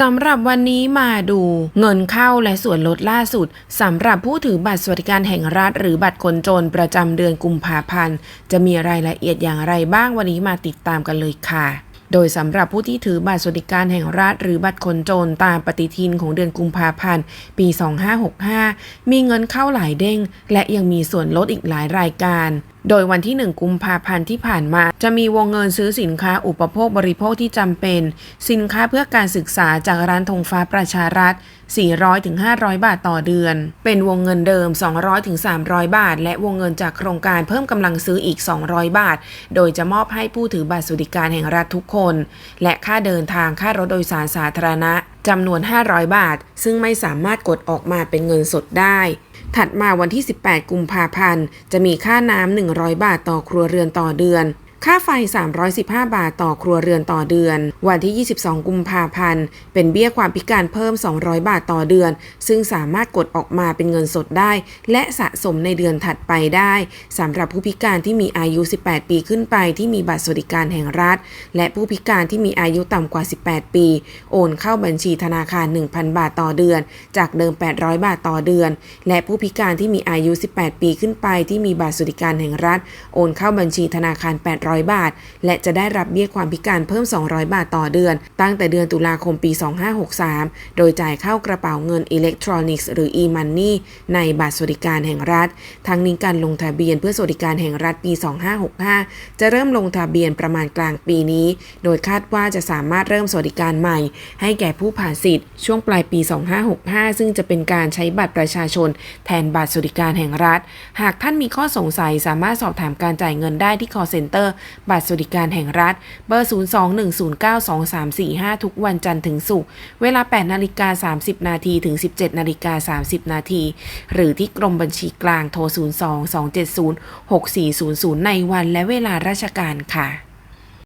สำหรับวันนี้มาดูเงินเข้าและส่วนลดล่าสุดสำหรับผู้ถือบัตรสวัสดิการแห่งรัฐ หรือบัตรคนจนประจำเดือนกุมภาพันธ์ จะมีรายละเอียดอย่างไรบ้างวันนี้มาติดตามกันเลยค่ะ โดยสำหรับผู้ที่ถือบัตรสวัสดิการแห่งรัฐ หรือบัตรคนจนตามปฏิทินของเดือนกุมภาพันธ์ ปี 2565 มีเงินเข้าหลายเด้ง และยังมีส่วนลดอีกหลายรายการโดยวันที่ 1 กุมภาพันธ์ที่ผ่านมา จะมีวงเงินซื้อสินค้าอุปโภคบริโภคที่จำเป็น สินค้าเพื่อการศึกษาจากร้านธงฟ้าประชารัฐ 400-500 บาทต่อเดือน เป็นวงเงินเดิม 200-300 บาท และวงเงินจากโครงการเพิ่มกำลังซื้ออีก 200 บาท โดยจะมอบให้ผู้ถือบัตรสวัสดิการแห่งรัฐทุกคน และค่าเดินทางค่ารถโดยสารสาธารณะ จำนวน 500 บาท ซึ่งไม่สามารถกดออกมาเป็นเงินสดได้ ถัดมาวันที่ 18 กุมภาพันธ์ จะมีค่าน้ำ 100 บาทต่อครัวเรือนต่อเดือน ค่าไฟ 315 บาทต่อครัวเรือนต่อเดือน วันที่ 22 กุมภาพันธ์ เป็นเบี้ยความพิการเพิ่ม 200 บาทต่อเดือน ซึ่งสามารถกดออกมาเป็นเงินสดได้ และสะสมในเดือนถัดไปได้สำหรับผู้พิการที่มีอายุ 18 ปีขึ้นไปที่มีบัตรสวัสดิการแห่งรัฐ และผู้พิการที่มีอายุต่ำกว่า 18 ปี โอนเข้าบัญชีธนาคาร 1,000 บาทต่อเดือน จากเดิม 800 บาทต่อเดือน และผู้พิการที่มีอายุ 18 ปีขึ้นไปที่มีบัตรสวัสดิการแห่งรัฐ โอนเข้าบัญชีธนาคาร800 บาท และจะได้รับเบี้ยความพิการเพิ่ม 200 บาทต่อเดือน ตั้งแต่เดือนตุลาคมปี 2563 โดยจ่ายเข้ากระเป๋าเงินอิเล็กทรอนิกส์หรือ e-money ในบัตรสวัสดิการแห่งรัฐ ทั้งนี้การลงทะเบียนเพื่อสวัสดิการแห่งรัฐปี 2565 จะเริ่มลงทะเบียนประมาณกลางปีนี้ โดยคาดว่าจะสามารถเริ่มสวัสดิการใหม่ ให้แก่ผู้ผ่านสิทธิ์ช่วงปลายปี 2565 ซึ่งจะเป็นการใช้บัตรประชาชน แทนบัตรสวัสดิการแห่งรัฐ หากท่านมีข้อสงสัยสามารถสอบถามการจ่ายเงินได้ที่ call center บัตรสวัสดิการแห่งรัฐ เบอร์ 021092345 ทุกวันจันทร์ถึงศุกร์ เวลา 8นาฬิกา30 นาทีถึง 17นาฬิกา30 นาที หรือที่กรมบัญชีกลางโทร 02 270 6400 ในวันและเวลาราชการค่ะ